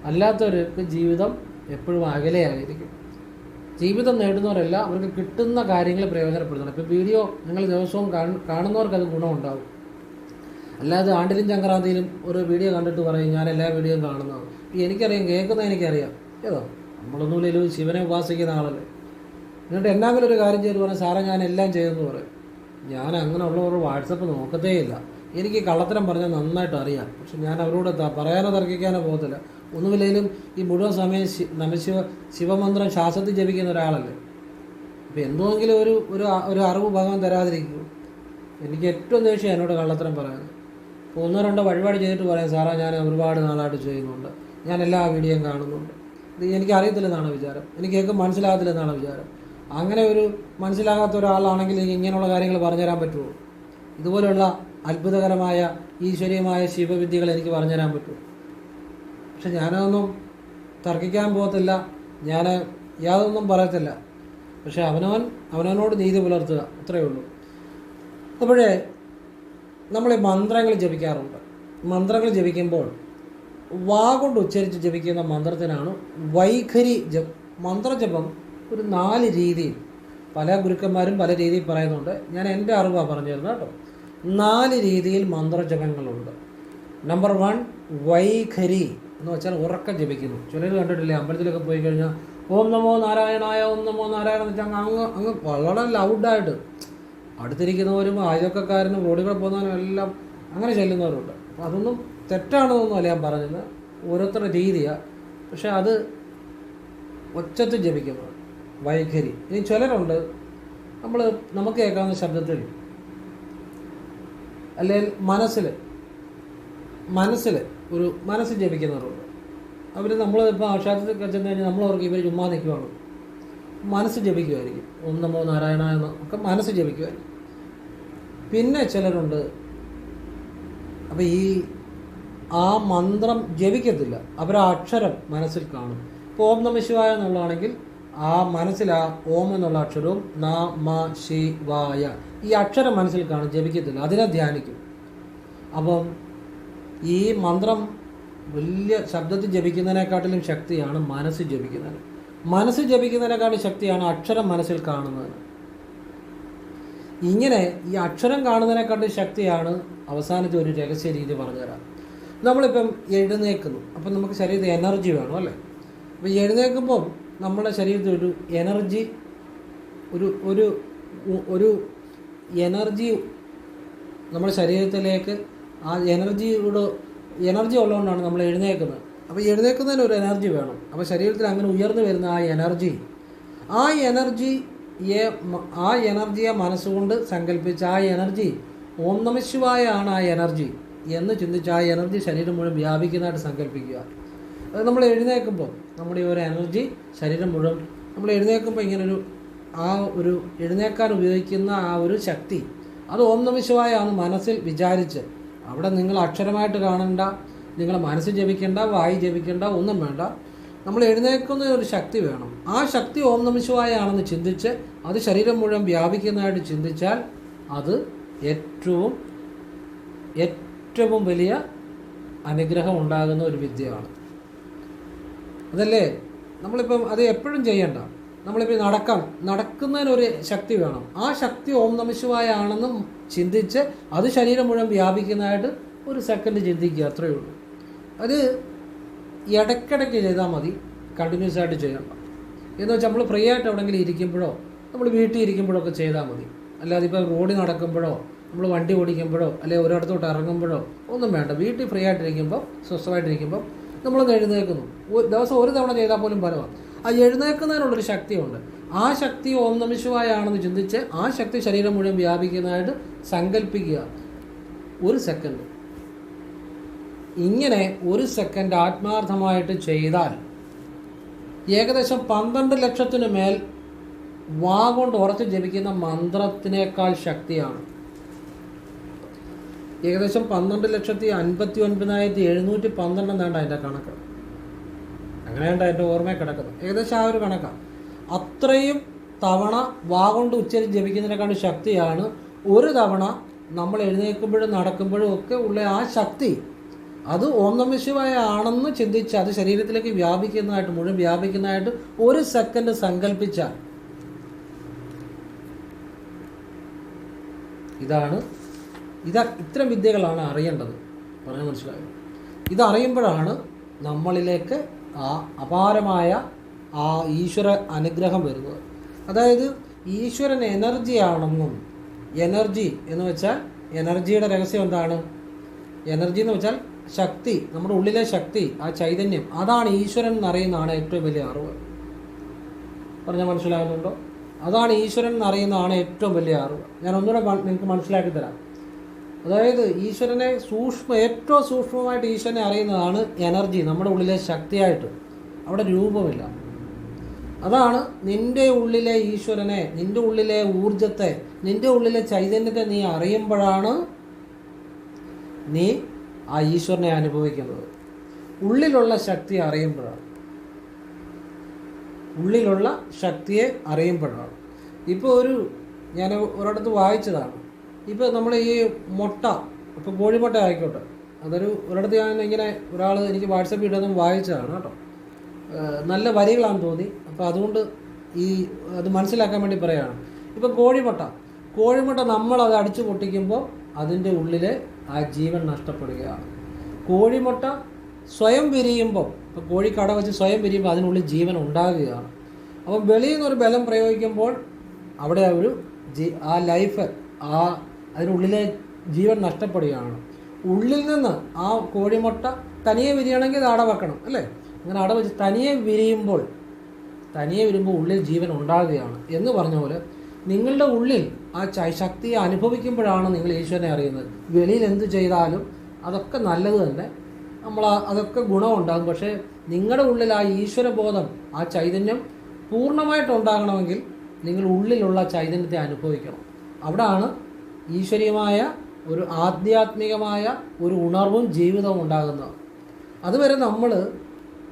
അല്ലാത്തവർക്ക് ജീവിതം എപ്പോഴും അകലെയായിരിക്കും. ജീവിതം നേടുന്നവരല്ല അവർക്ക് കിട്ടുന്ന കാര്യങ്ങൾ പ്രയോജനപ്പെടുത്തണം. ഇപ്പോൾ വീഡിയോ നിങ്ങൾ ദിവസവും കാണു- കാണുന്നവർക്ക് അത് ഗുണമുണ്ടാകും അല്ലാതെ ആണ്ടിലും ചങ്കറാന്തിയിലും ഒരു വീഡിയോ കണ്ടിട്ട് പറയും ഞാൻ എല്ലാ വീഡിയോയും കാണുന്നത് ഇപ്പം എനിക്കറിയാം കേൾക്കുന്ന എനിക്കറിയാം. ഏതോ? നമ്മളൊന്നുമില്ലെങ്കിലും ശിവനെ ഉപാസിക്കുന്ന ആളല്ലേ. എന്നിട്ട് എന്നാങ്കിലും ഒരു കാര്യം ചെയ്ത് പറഞ്ഞാൽ സാറേ ഞാൻ എല്ലാം ചെയ്തെന്ന് പറയും. ഞാൻ അങ്ങനെ ഉള്ളവർ വാട്സപ്പ് നോക്കത്തേ ഇല്ല എനിക്ക് കള്ളത്തരം പറഞ്ഞാൽ നന്നായിട്ട് അറിയാം. പക്ഷെ ഞാൻ അവരോട് പറയാനോ തർക്കിക്കാനോ പോകത്തില്ല. ഒന്നുമില്ലെങ്കിലും ഈ മുഴുവൻ സമയം നമശിവ ശിവമന്ത്രം ശ്വാസത്തിൽ ജപിക്കുന്ന ഒരാളല്ലേ? അപ്പോൾ എന്തെങ്കിലും ഒരു ഒരു ഒരു അറിവ് ഭഗവാൻ തരാതിരിക്കും. എനിക്ക് ഏറ്റവും ദേഷ്യം എന്നോട് കള്ളത്തരം പറയാൻ. ഇപ്പോൾ ഒന്നോ രണ്ടോ വഴിപാട് ചെയ്തിട്ട് പറയാം സാറാ ഞാൻ ഒരുപാട് നാളായിട്ട് ചെയ്യുന്നുണ്ട്. ഞാൻ എല്ലാ വീഡിയോയും കാണുന്നുണ്ട്. ഇത് എനിക്ക് അറിയത്തില്ലെന്നാണ് വിചാരം. എനിക്ക് കേൾക്കും മനസ്സിലാകത്തില്ലെന്നാണ് വിചാരം. അങ്ങനെ ഒരു മനസ്സിലാകാത്ത ഒരാളാണെങ്കിൽ ഇങ്ങനെയുള്ള കാര്യങ്ങൾ പറഞ്ഞുതരാൻ പറ്റുമോ? ഇതുപോലെയുള്ള അത്ഭുതകരമായ ഈശ്വരീയമായ ശിവവിദ്യകൾ എനിക്ക് പറഞ്ഞുതരാൻ പറ്റുമോ? പക്ഷെ ഞാനതൊന്നും തർക്കിക്കാൻ പോകത്തില്ല. ഞാൻ യാതൊന്നും പറയത്തില്ല. പക്ഷെ അവനവൻ അവനവനോട് നീതി പുലർത്തുക. അത്രയേ ഉള്ളൂ. അപ്പോഴേ നമ്മൾ ഈ മന്ത്രങ്ങൾ ജപിക്കാറുണ്ട്. മന്ത്രങ്ങൾ ജപിക്കുമ്പോൾ വാ കൊണ്ട് ഉച്ചരിച്ച് ജപിക്കുന്ന മന്ത്രത്തിനാണ് വൈഖരി ജപ്. മന്ത്രജപം ഒരു നാല് രീതിയിൽ പല ഗുരുക്കന്മാരും പല രീതിയിൽ പറയുന്നുണ്ട്. ഞാൻ എന്റെ അറിവാണ് പറഞ്ഞു തരുന്നത് കേട്ടോ. നാല് രീതിയിൽ മന്ത്രജപങ്ങളുണ്ട്. Number one വൈഖരി. എന്ന് വെച്ചാൽ ഉറക്കം ജപിക്കുന്നു. ചിലർ കണ്ടിട്ടില്ലേ? അമ്പലത്തിലൊക്കെ പോയി കഴിഞ്ഞാൽ ഓം നമോ നാരായണായ ഓം നമോ നാരായണ വെച്ചാൽ അങ്ങ് അങ്ങ് വളരെ ലൗഡായിട്ട് അടുത്തിരിക്കുന്നവരും അയൽവക്കക്കാരനും റോഡുകൾ പോകുന്നവരും എല്ലാം അങ്ങനെ ചെല്ലുന്നവരുണ്ട്. അപ്പോൾ അതൊന്നും തെറ്റാണെന്നൊന്നും അല്ല ഞാൻ പറഞ്ഞത്. ഓരോരുത്തരുടെ രീതിയാണ് പക്ഷെ അത് ഒച്ചത്തിൽ ജപിക്കുന്നത് വൈഖരി. ഇനി ചിലരുണ്ട്. നമ്മൾ നമുക്ക് കേൾക്കാവുന്ന ശബ്ദത്തിൽ അല്ലെങ്കിൽ മനസ്സിൽ മനസ്സിൽ ഒരു മനസ്സ് ജപിക്കുന്നവരുണ്ട്. അവർ നമ്മൾ ഇപ്പോൾ ആക്ഷാത്രത്തിൽ ചെന്ന് കഴിഞ്ഞാൽ നമ്മൾ അവർക്ക് ഇവർ ചുമ്മാ നിൽക്കുവാണ്. മനസ്സ് ജപിക്കുമായിരിക്കും ഓം നമോ നാരായണ എന്ന് ഒക്കെ മനസ്സ് ജപിക്കുമായിരിക്കും പിന്നെ ചിലരുണ്ട്. അപ്പോൾ ഈ ആ മന്ത്രം ജപിക്കത്തില്ല. അവർ ആ അക്ഷരം മനസ്സിൽ കാണും. ഇപ്പോൾ ഓം നമ ശിവായ എന്നുള്ളതാണെങ്കിൽ ആ മനസ്സിൽ ആ ഓം എന്നുള്ള അക്ഷരവും ന മ ശിവായ ഈ അക്ഷരം മനസ്സിൽ കാണും. ജപിക്കത്തില്ല. അതിനെ ധ്യാനിക്കും. അപ്പം ഈ മന്ത്രം വലിയ ശബ്ദത്തിൽ ജപിക്കുന്നതിനെക്കാട്ടിലും ശക്തിയാണ് മനസ്സ് ജപിക്കുന്നത്. മനസ്സ് ജപിക്കുന്നതിനെക്കാട്ടിലും ശക്തിയാണ് അക്ഷരം മനസ്സിൽ കാണുന്നതിന് ഇങ്ങനെ ഈ അക്ഷരം കാണുന്നതിനെക്കാട്ടിലും ശക്തിയാണ് അവസാനത്തെ ഒരു രഹസ്യ രീതി പറഞ്ഞുതരാം നമ്മളിപ്പം എഴുന്നേക്കുന്നു അപ്പം നമുക്ക് ശരീരത്തിൽ എനർജി വേണം അല്ലേ? അപ്പോൾ എഴുന്നേൽക്കുമ്പോൾ നമ്മുടെ ശരീരത്തിൽ ഒരു എനർജി ഒരു ഒരു ഒരു എനർജി നമ്മുടെ ശരീരത്തിലേക്ക് ആ എനർജി കൂടെ എനർജി ഉള്ളതുകൊണ്ടാണ് നമ്മൾ എഴുന്നേക്കുന്നത് അപ്പോൾ എഴുന്നേൽക്കുന്നതിന് ഒരു എനർജി വേണം. അപ്പോൾ ശരീരത്തിൽ അങ്ങനെ ഉയർന്നു വരുന്ന ആ എനർജി ആ എനർജി ആ എനർജിയെ മനസ്സുകൊണ്ട് സങ്കല്പിച്ച് ആ എനർജി ഓം നമ ആ എനർജി എന്ന് ചിന്തിച്ച് ആ എനർജി ശരീരം മുഴുവൻ വ്യാപിക്കുന്നതായിട്ട് സങ്കല്പിക്കുക അത് നമ്മൾ എഴുന്നേൽക്കുമ്പോൾ നമ്മുടെ ഒരു എനർജി ശരീരം മുഴുവൻ നമ്മൾ എഴുന്നേൽക്കുമ്പോൾ ഇങ്ങനൊരു ആ ഒരു എഴുന്നേക്കാൻ ഉപയോഗിക്കുന്ന ആ ഒരു ശക്തി അത് ഓം നമ മനസ്സിൽ വിചാരിച്ച് അവിടെ നിങ്ങൾ അക്ഷരമായിട്ട് കാണണ്ട നിങ്ങൾ മനസ്സ് ജപിക്കേണ്ട വായി ജപിക്കേണ്ട ഒന്നും വേണ്ട. നമ്മൾ എഴുന്നേൽക്കുന്ന ഒരു ശക്തി വേണം. ആ ശക്തി ഓം നമ ആണെന്ന് ചിന്തിച്ച് അത് ശരീരം മുഴുവൻ വ്യാപിക്കുന്നതായിട്ട് ചിന്തിച്ചാൽ അത് ഏറ്റവും ഏറ്റവും വലിയ അനുഗ്രഹം ഉണ്ടാകുന്ന ഒരു വിദ്യയാണ്. അതല്ലേ? നമ്മളിപ്പം അത് എപ്പോഴും ചെയ്യണ്ട. നമ്മളിപ്പോൾ നടക്കാം നടക്കുന്നതിനൊരു ശക്തി വേണം. ആ ശക്തി ഓം നമശിവായ ആണെന്നും ചിന്തിച്ച് അത് ശരീരം മുഴുവൻ വ്യാപിക്കുന്നതായിട്ട് ഒരു സെക്കൻഡ് ചിന്തിക്കുക അത്രയേ ഉള്ളൂ. അത് ഇടയ്ക്കിടയ്ക്ക് ചെയ്താൽ മതി. കണ്ടിന്യൂസ് ആയിട്ട് ചെയ്യണം എന്ന് വെച്ചാൽ നമ്മൾ ഫ്രീ ആയിട്ട് എവിടെങ്കിലും ഇരിക്കുമ്പോഴോ നമ്മൾ വീട്ടിൽ ഇരിക്കുമ്പോഴോ ഒക്കെ ചെയ്താൽ മതി. അല്ലാതെ ഇപ്പോൾ റോഡിൽ നടക്കുമ്പോഴോ നമ്മൾ വണ്ടി ഓടിക്കുമ്പോഴോ അല്ലെങ്കിൽ ഒരിടത്തോട്ട് ഇറങ്ങുമ്പോഴോ ഒന്നും വേണ്ട. വീട്ടിൽ ഫ്രീ ആയിട്ടിരിക്കുമ്പോൾ സ്വസ്ഥമായിട്ടിരിക്കുമ്പോൾ നമ്മളൊന്ന് എഴുന്നേൽക്കുന്നു. ദിവസം ഒരു തവണ ചെയ്താൽ പോലും ഫലമാണ് ആ എഴുന്നേൽക്കുന്നതിനുള്ളൊരു ശക്തിയുണ്ട്. ആ ശക്തി ഓം നമശിവായ ആണെന്ന് ചിന്തിച്ച് ആ ശക്തി ശരീരം മുഴുവൻ വ്യാപിക്കുന്നതായിട്ട് സങ്കല്പിക്കുക ഒരു സെക്കൻഡ് ഇങ്ങനെ ഒരു സെക്കൻഡ് ആത്മാർത്ഥമായിട്ട് ചെയ്താൽ ഏകദേശം പന്ത്രണ്ട് ലക്ഷത്തിന് മേൽ വാ കൊണ്ട് ഉറച്ച് ജപിക്കുന്ന മന്ത്രത്തിനേക്കാൾ ശക്തിയാണ്. ഏകദേശം പന്ത്രണ്ട് ലക്ഷത്തി അൻപത്തി ഒൻപതിനായിരത്തി എഴുന്നൂറ്റി പന്ത്രണ്ട് എന്നാണ് അതിന്റെ കണക്ക്. അങ്ങനെയുണ്ട് അതിന്റെ ഓർമ്മയിൽ കിടക്കുന്നത്. ഏകദേശം ആ ഒരു കണക്കാണ് അത്രയും തവണ വാ കൊണ്ട് ഉച്ചരിച്ച് ജപിക്കുന്നതിനേക്കാൾ ശക്തിയാണ് ഒരു തവണ നമ്മൾ എഴുന്നേൽക്കുമ്പോഴും നടക്കുമ്പോഴും ഒക്കെ ഉള്ള ആ ശക്തി. അത് ഓം ആണെന്ന് ചിന്തിച്ച് അത് ശരീരത്തിലേക്ക് വ്യാപിക്കുന്നതായിട്ട് മുഴുവൻ വ്യാപിക്കുന്നതായിട്ട് ഒരു സെക്കൻഡ് സങ്കല്പിച്ചാൽ ഇതാണ്. ഇതാ ഇത്തരം വിദ്യകളാണ് അറിയേണ്ടത്. പറഞ്ഞാൽ മനസ്സിലായത് ഇതറിയുമ്പോഴാണ് നമ്മളിലേക്ക് ആ അപാരമായ ആ ഈശ്വര അനുഗ്രഹം വരുന്നത് അതായത് ഈശ്വരൻ എനർജി ആണെന്നും എനർജി എന്ന് വെച്ചാൽ എനർജിയുടെ രഹസ്യം എന്താണ്? എനർജി എന്ന് വെച്ചാൽ ശക്തി നമ്മുടെ ഉള്ളിലെ ശക്തി ആ ചൈതന്യം. അതാണ് ഈശ്വരൻ എന്നറിയുന്നതാണ് ഏറ്റവും വലിയ അറിവ്. പറഞ്ഞാൽ മനസ്സിലാകുന്നുണ്ടോ? അതാണ് ഈശ്വരൻ എന്നറിയുന്നതാണ് ഏറ്റവും വലിയ അറിവ്. ഞാൻ ഒന്നുകൂടെ നിങ്ങൾക്ക് മനസ്സിലാക്കി തരാം. അതായത് ഈശ്വരനെ സൂക്ഷ്മ ഏറ്റവും സൂക്ഷ്മമായിട്ട് ഈശ്വരനെ അറിയുന്നതാണ് എനർജി നമ്മുടെ ഉള്ളിലെ ശക്തിയായിട്ട്. അവിടെ രൂപമില്ല. അതാണ് നിന്റെ ഉള്ളിലെ ഈശ്വരനെ നിന്റെ ഉള്ളിലെ ഊർജത്തെ നിന്റെ ഉള്ളിലെ ചൈതന്യത്തെ നീ അറിയുമ്പോഴാണ് നീ ആ ഈശ്വരനെ അനുഭവിക്കുന്നത്. ഉള്ളിലുള്ള ശക്തി അറിയുമ്പോഴാണ്. ഉള്ളിലുള്ള ശക്തിയെ അറിയുമ്പോഴാണ്. ഇപ്പോൾ ഒരു ഞാൻ ഒരിടത്ത് വായിച്ചതാണ്. ഇപ്പോൾ നമ്മൾ ഈ മുട്ട ഇപ്പോൾ കോഴിമുട്ട ആയിക്കോട്ടെ. അതൊരു ഒരിടത്ത് ഞാൻ ഇങ്ങനെ ഒരാൾ എനിക്ക് വാട്സപ്പ് ഇട്ടതും വായിച്ചതാണ് കേട്ടോ. നല്ല വരികളാണ് തോന്നി. അപ്പോൾ അതുകൊണ്ട് ഈ അത് മനസ്സിലാക്കാൻ വേണ്ടി പറയുകയാണ് ഇപ്പോൾ കോഴിമുട്ട. കോഴിമുട്ട അത് അടിച്ചു പൊട്ടിക്കുമ്പോൾ അതിന്റെ ഉള്ളിലെ ആ ജീവൻ നഷ്ടപ്പെടുകയാണ്. കോഴിമുട്ട സ്വയം വിരിയുമ്പോൾ ഇപ്പോൾ കോഴിക്കട വെച്ച് സ്വയം വിരിയുമ്പോൾ അതിനുള്ളിൽ ജീവൻ ഉണ്ടാകുകയാണ്. അപ്പം വെളിയിൽ നിന്നൊരു ബലം പ്രയോഗിക്കുമ്പോൾ അവിടെ ഒരു ജീ ആ ലൈഫ് ആ അതിനുള്ളിലെ ജീവൻ നഷ്ടപ്പെടുകയാണ്. ഉള്ളിൽ നിന്ന് ആ കോഴിമുട്ട തനിയെ വിരിയണമെങ്കിൽ അത് അട വെക്കണം അല്ലേ? അങ്ങനെ അട വെച്ച് തനിയെ വിരിയുമ്പോൾ തനിയെ വരുമ്പോൾ ഉള്ളിൽ ജീവൻ ഉണ്ടാകുകയാണ് എന്ന് പറഞ്ഞ പോലെ നിങ്ങളുടെ ഉള്ളിൽ ആ ശക്തിയെ അനുഭവിക്കുമ്പോഴാണ് നിങ്ങൾ ഈശ്വരനെ അറിയുന്നത്. വെളിയിൽ എന്ത് ചെയ്താലും അതൊക്കെ നല്ലത് തന്നെ. നമ്മൾ അതൊക്കെ ഗുണമുണ്ടാകും. പക്ഷേ നിങ്ങളുടെ ഉള്ളിൽ ആ ഈശ്വരബോധം ആ ചൈതന്യം പൂർണമായിട്ട് ഉണ്ടാകണമെങ്കിൽ നിങ്ങൾ ഉള്ളിലുള്ള ചൈതന്യത്തെ അനുഭവിക്കണം. അവിടാണ് ഈശ്വരീയമായ ഒരു ആധ്യാത്മികമായ ഒരു ഉണർവും ജീവിതവും ഉണ്ടാകുന്നത് അതുവരെ നമ്മൾ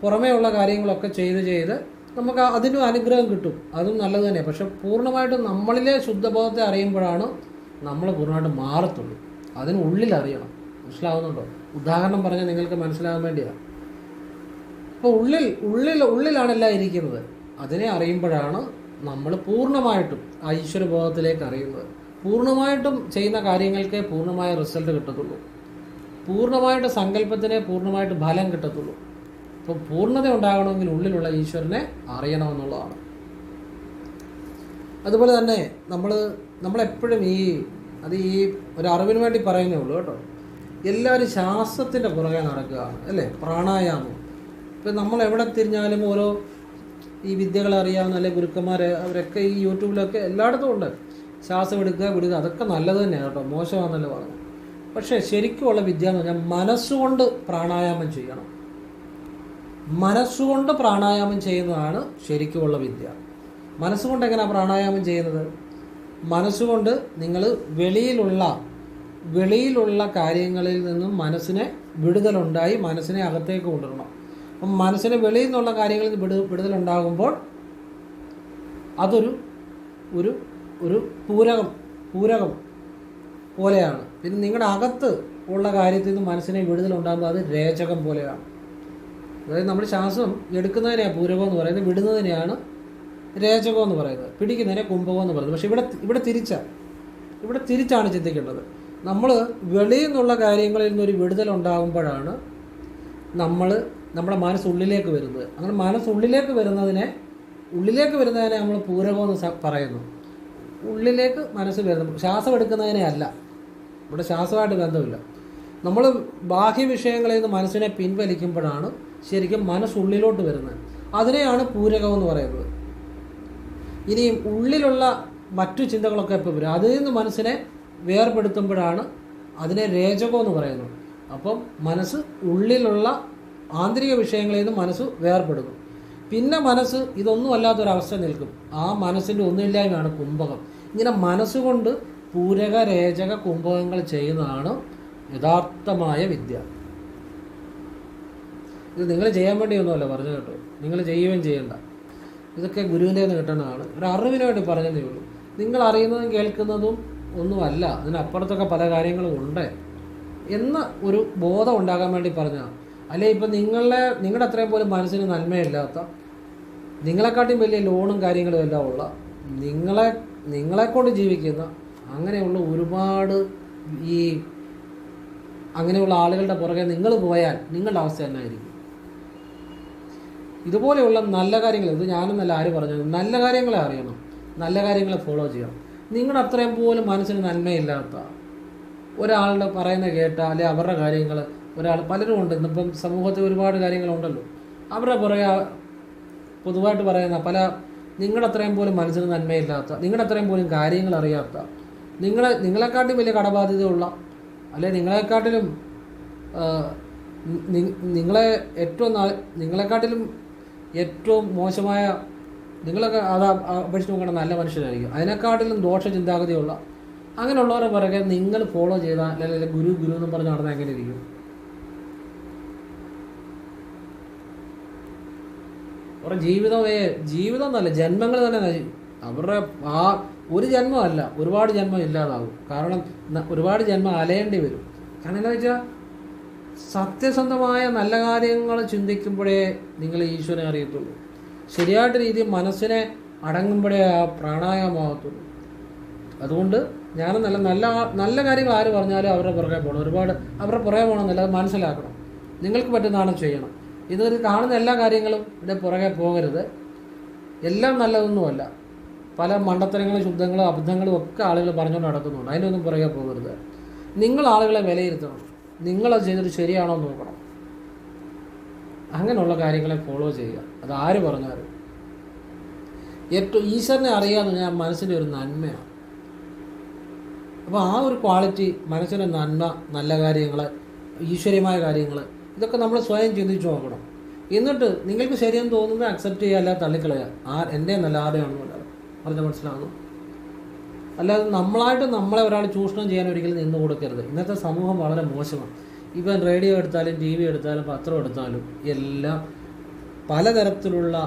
പുറമേ ഉള്ള കാര്യങ്ങളൊക്കെ ചെയ്ത് ചെയ്ത് നമുക്ക് അതിനും അനുഗ്രഹം കിട്ടും. അതും നല്ലത് തന്നെ പക്ഷെ പൂർണമായിട്ടും നമ്മളിലെ ശുദ്ധബോധത്തെ അറിയുമ്പോഴാണ് നമ്മൾ പൂർണമായിട്ട് മാറത്തുള്ളൂ. അതിന് ഉള്ളിൽ അറിയണം മനസ്സിലാവുന്നുണ്ടോ? ഉദാഹരണം പറഞ്ഞാൽ നിങ്ങൾക്ക് മനസ്സിലാകാൻ വേണ്ടിയാണ് അപ്പോൾ ഉള്ളിൽ ഉള്ളിൽ ഉള്ളിലാണെല്ലാം ഇരിക്കുന്നത്. അതിനെ അറിയുമ്പോഴാണ് നമ്മൾ പൂർണമായിട്ടും ആ ഈശ്വരബോധത്തിലേക്ക് അറിയുന്നത്. പൂർണമായിട്ടും ചെയ്യുന്ന കാര്യങ്ങൾക്ക് പൂർണമായ റിസൾട്ട് കിട്ടത്തുള്ളൂ. പൂർണമായിട്ട് സങ്കല്പത്തിനെ പൂർണമായിട്ട് ഫലം കിട്ടത്തുള്ളൂ. അപ്പോൾ പൂർണത ഉണ്ടാകണമെങ്കിൽ ഉള്ളിലുള്ള ഈശ്വരനെ അറിയണമെന്നുള്ളതാണ്. അതുപോലെ തന്നെ നമ്മൾ നമ്മളെപ്പോഴും ഈ അത് ഈ ഒരു അറിവിന് വേണ്ടി പറയുന്നേ ഉള്ളൂ കേട്ടോ. എല്ലാവരും ശ്വാസത്തിന്റെ പുറകെ നടക്കുകയാണ് അല്ലേ? പ്രാണായാമം. ഇപ്പം നമ്മൾ എവിടെ തിരിഞ്ഞാലും ഓരോ ഈ വിദ്യകൾ അറിയാവുന്ന അല്ലെ ഗുരുക്കന്മാർ അവരൊക്കെ ഈ യൂട്യൂബിലൊക്കെ എല്ലായിടത്തും ഉണ്ട്. ശ്വാസം എടുക്കുക വിടുക അതൊക്കെ നല്ലത് തന്നെയാണ് കേട്ടോ. മോശമാണെന്നല്ല പറഞ്ഞു പക്ഷേ ശരിക്കുമുള്ള വിദ്യ എന്ന് പറഞ്ഞാൽ മനസ്സുകൊണ്ട് പ്രാണായാമം ചെയ്യണം. മനസ്സുകൊണ്ട് പ്രാണായാമം ചെയ്യുന്നതാണ് ശരിക്കുമുള്ള വിദ്യ. മനസ്സുകൊണ്ട് എങ്ങനെയാണ് പ്രാണായാമം ചെയ്യുന്നത്? മനസ്സുകൊണ്ട് നിങ്ങൾ വെളിയിലുള്ള വെളിയിലുള്ള കാര്യങ്ങളിൽ നിന്നും മനസ്സിനെ വിടുതലുണ്ടായി മനസ്സിനെ അകത്തേക്ക് കൊണ്ടുവരണം. അപ്പം മനസ്സിന് വെളിയിൽ നിന്നുള്ള കാര്യങ്ങളിൽ വിടു വിടുതലുണ്ടാകുമ്പോൾ അതൊരു ഒരു ഒരു പൂരകം പൂരകം പോലെയാണ്. പിന്നെ നിങ്ങളുടെ അകത്ത് ഉള്ള കാര്യത്തിൽ നിന്ന് മനസ്സിനെ വിടുതലുണ്ടാകുമ്പോൾ അത് രേചകം പോലെയാണ്. അതായത് നമ്മൾ ശ്വാസം എടുക്കുന്നതിനെയാണ് പൂരകം എന്ന് പറയുന്നത് വിടുന്നതിനെയാണ് രേചകം എന്ന് പറയുന്നത്. പിടിക്കുന്നതിനെ കുംഭകം എന്ന് പറയുന്നത്. പക്ഷെ ഇവിടെ ഇവിടെ തിരിച്ച ഇവിടെ തിരിച്ചാണ് ചിന്തിക്കേണ്ടത്. നമ്മൾ വെളിയിൽ നിന്നുള്ള കാര്യങ്ങളിൽ നിന്നൊരു വിടുതൽ ഉണ്ടാകുമ്പോഴാണ് നമ്മൾ നമ്മുടെ മനസ്സുള്ളിലേക്ക് വരുന്നത്. അങ്ങനെ മനസ്സുള്ളിലേക്ക് വരുന്നതിനെ ഉള്ളിലേക്ക് വരുന്നതിനെ നമ്മൾ പൂരകം എന്ന് പറയുന്നു. ഉള്ളിലേക്ക് മനസ്സ് വരുന്നു. ശ്വാസം എടുക്കുന്നതിനെ അല്ല. ഇവിടെ ശ്വാസമായിട്ട് ബന്ധമില്ല. നമ്മൾ ബാഹ്യ വിഷയങ്ങളിൽ നിന്ന് മനസ്സിനെ പിൻവലിക്കുമ്പോഴാണ് ശരിക്കും മനസ്സുള്ളിലോട്ട് വരുന്നത്. അതിനെയാണ് പൂരകം എന്ന് പറയുന്നത്. ഇനി ഉള്ളിലുള്ള മറ്റു ചിന്തകളൊക്കെ ഇപ്പോൾ വരും. അതിൽ നിന്ന് മനസ്സിനെ വേർപെടുത്തുമ്പോഴാണ് അതിനെ രേചകം എന്ന് പറയുന്നത്. അപ്പം മനസ്സ് ഉള്ളിലുള്ള ആന്തരിക വിഷയങ്ങളിൽ നിന്ന് മനസ്സ് വേർപെടുന്നു. പിന്നെ മനസ്സ് ഇതൊന്നും അല്ലാത്തൊരവസ്ഥ നിൽക്കും. ആ മനസ്സിന്റെ ഒന്നുമില്ലായ്മയാണ് കുംഭകം. ഇങ്ങനെ മനസ്സുകൊണ്ട് പൂരക രേചക കുംഭകങ്ങൾ ചെയ്യുന്നതാണ് യഥാർത്ഥമായ വിദ്യ. ഇത് നിങ്ങൾ ചെയ്യാൻ വേണ്ടിയൊന്നുമല്ല പറഞ്ഞു കേട്ടോ. നിങ്ങൾ ചെയ്യുകയും ചെയ്യണ്ട. ഇതൊക്കെ ഗുരുവിന്റെ നിന്ന് കിട്ടുന്നതാണ്. ഒരു അറിവിന് വേണ്ടി പറഞ്ഞതേ ഉള്ളൂ. നിങ്ങൾ അറിയുന്നതും കേൾക്കുന്നതും ഒന്നുമല്ല. അതിനപ്പുറത്തൊക്കെ പല കാര്യങ്ങളും ഉണ്ട്. എന്ന ഒരു ബോധം ഉണ്ടാകാൻ വേണ്ടി പറഞ്ഞതാണ് അല്ലെ ഇപ്പം നിങ്ങളെ നിങ്ങളുടെ അത്രയും പോലും മനസ്സിന് നന്മയില്ലാത്ത നിങ്ങളെക്കാട്ടിയും വലിയ ലോണും കാര്യങ്ങളും എല്ലാം ഉള്ള നിങ്ങളെ നിങ്ങളെക്കൊണ്ട് ജീവിക്കുന്ന അങ്ങനെയുള്ള ഒരുപാട് ഈ അങ്ങനെയുള്ള ആളുകളുടെ പുറകെ നിങ്ങൾ പോയാൽ നിങ്ങളുടെ അവസ്ഥ എന്നായിരിക്കും. ഇതുപോലെയുള്ള നല്ല കാര്യങ്ങൾ ഇത് ഞാനെന്നല്ല ആര് പറഞ്ഞു? നല്ല കാര്യങ്ങളെ അറിയണം. നല്ല കാര്യങ്ങളെ ഫോളോ ചെയ്യണം. നിങ്ങളുടെ അത്രയും പോലും മനസ്സിന് നന്മയില്ലാത്ത ഒരാളുടെ പറയുന്ന കേട്ട അല്ലെ അവരുടെ കാര്യങ്ങൾ ഒരാൾ പലരും ഉണ്ട്. ഇന്നിപ്പം സമൂഹത്തിൽ ഒരുപാട് കാര്യങ്ങളുണ്ടല്ലോ. അവരുടെ പുറകെ പൊതുവായിട്ട് പറയുന്ന പല നിങ്ങളുടെ അത്രയും പോലും മനസ്സിന് നന്മയില്ലാത്ത നിങ്ങളുടെ അത്രയും പോലും കാര്യങ്ങൾ അറിയാത്ത നിങ്ങളെ നിങ്ങളെക്കാട്ടിലും വലിയ കടബാധ്യതയുള്ള അല്ലെ നിങ്ങളെക്കാട്ടിലും നിങ്ങളെ ഏറ്റവും നിങ്ങളെക്കാട്ടിലും ഏറ്റവും മോശമായ നിങ്ങളൊക്കെ അത് അപേക്ഷിച്ച് നോക്കേണ്ട നല്ല മനുഷ്യരായിരിക്കും. അതിനെക്കാട്ടിലും ദോഷ ചിന്താഗതിയുള്ള അങ്ങനെയുള്ളവരെ പുറകെ നിങ്ങൾ ഫോളോ ചെയ്താൽ അല്ലെങ്കിൽ ഗുരു ഗുരു എന്ന് പറഞ്ഞ് നടന്നാൽ എങ്ങനെ ഇരിക്കും അവരുടെ ജീവിതമേ ജീവിതം എന്നല്ല ജന്മങ്ങൾ തന്നെ അവരുടെ ആ ഒരു ജന്മമല്ല ഒരുപാട് ജന്മം ഇല്ലാതാവും കാരണം ഒരുപാട് ജന്മം അലയേണ്ടി വരും. കാരണം എന്താ വെച്ചാൽ സത്യസന്ധമായ നല്ല കാര്യങ്ങൾ ചിന്തിക്കുമ്പോഴേ നിങ്ങൾ ഈശ്വരനെ അറിയത്തുള്ളൂ. ശരിയായിട്ട് രീതിയിൽ മനസ്സിനെ അടങ്ങുമ്പോഴേ ആ പ്രാണായാമാകത്തുള്ളൂ അതുകൊണ്ട് ഞാൻ നല്ല നല്ല നല്ല കാര്യങ്ങൾ ആര് പറഞ്ഞാലും അവരുടെ പുറകെ പോകണം. ഒരുപാട് അവരുടെ പുറകെ പോകണമെന്നല്ല അത് മനസ്സിലാക്കണം. നിങ്ങൾക്ക് പറ്റുന്നതാണ് ചെയ്യണം. ഇതൊരു കാണുന്ന എല്ലാ കാര്യങ്ങളും ഇവിടെ പുറകെ പോകരുത്. എല്ലാം നല്ലതൊന്നുമല്ല. പല മണ്ടത്തരങ്ങളും ശുദ്ധങ്ങളും അബദ്ധങ്ങളും ഒക്കെ ആളുകൾ പറഞ്ഞുകൊണ്ട് നടക്കുന്നുണ്ട്. അതിനൊന്നും പുറകെ പോകരുത്. നിങ്ങൾ ആളുകളെ വിലയിരുത്തണം. നിങ്ങളത് ചെയ്തിട്ട് ശരിയാണോ എന്ന് നോക്കണം. അങ്ങനെയുള്ള കാര്യങ്ങളെ ഫോളോ ചെയ്യുക. അത് ആര് പറഞ്ഞാലും. ഏറ്റവും ഈശ്വരനെ അറിയാമെന്ന് ഞാൻ മനസ്സിന്റെ ഒരു നന്മയാണ്. അപ്പോൾ ആ ഒരു ക്വാളിറ്റി മനസ്സിന്റെ നന്മ നല്ല കാര്യങ്ങൾ ഈശ്വര്യമായ കാര്യങ്ങൾ ഇതൊക്കെ നമ്മൾ സ്വയം ചിന്തിച്ചു നോക്കണം. എന്നിട്ട് നിങ്ങൾക്ക് ശരിയെന്ന് തോന്നുന്നത് അക്സെപ്റ്റ് ചെയ്യുക അല്ലാതെ തള്ളിക്കളയുക. ആ എന്റെ നല്ല ആരുടെയാണെന്നല്ല പറഞ്ഞാൽ മനസ്സിലാകുന്നു അല്ലാതെ നമ്മളായിട്ട് നമ്മളെ ഒരാൾ ചൂഷണം ചെയ്യാൻ ഒരിക്കലും നിന്ന് കൊടുക്കരുത്. ഇന്നത്തെ സമൂഹം വളരെ മോശമാണ്. ഇപ്പം റേഡിയോ എടുത്താലും ടി വി എടുത്താലും പത്രം എടുത്താലും എല്ലാം പലതരത്തിലുള്ള